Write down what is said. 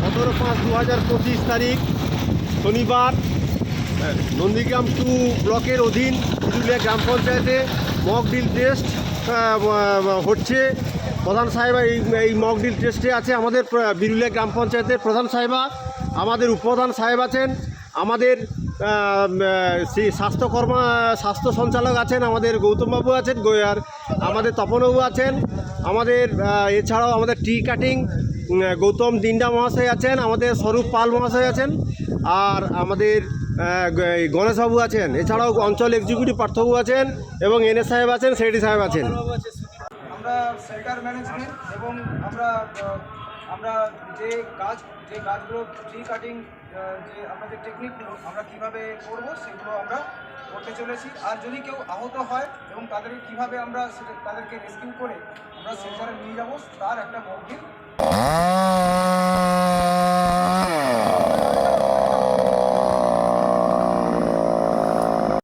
সতেরো পাঁচ দু হাজার পঁচিশ তারিখ শনিবার। নন্দীগ্রাম টু ব্লকের অধীন পুরুলিয়া গ্রাম পঞ্চায়েতে মক ডিল টেস্ট হচ্ছে। প্রধান সাহেবা এই এই মক ডিল টেস্টে আছে আমাদের বিরুলিয়া গ্রাম পঞ্চায়েতের প্রধান সাহেবা, আমাদের উপপ্রধান সাহেব আছেন, আমাদের স্বাস্থ্যকর্মা, স্বাস্থ্য সঞ্চালক আছেন, আমাদের গৌতমবাবু আছেন, গো- আর আমাদের তপনবাবু আছেন, আমাদের এছাড়াও আমাদের টি কাটিং গৌতম দিন্ডা মহাশয় আছেন, আমাদের স্বরূপ পাল মহাশয় আছেন, আর আমাদের গণেশবাবু আছেন। এছাড়াও অঞ্চল এক্সিকিউটিভ পার্থবাবু আছেন এবং এনএস সাহেব আছেন সেক্রেটারি সাহেব আছেন। আমরা সেল্টার ম্যানেজমেন্ট এবং আমরা আমরা যে গাছ যে গাছগুলো ট্রি কাটিং যে আমরা যে টেকনিকগুলো আমরা কীভাবে করব সেগুলো আমরা করতে চলেছি। আর যদি কেউ আহত হয় এবং তাদেরকে কীভাবে আমরা সেটা, তাদেরকে রেস্কিউ করে আমরা সেন্টারে নিয়ে যাব, তার একটা মকডিল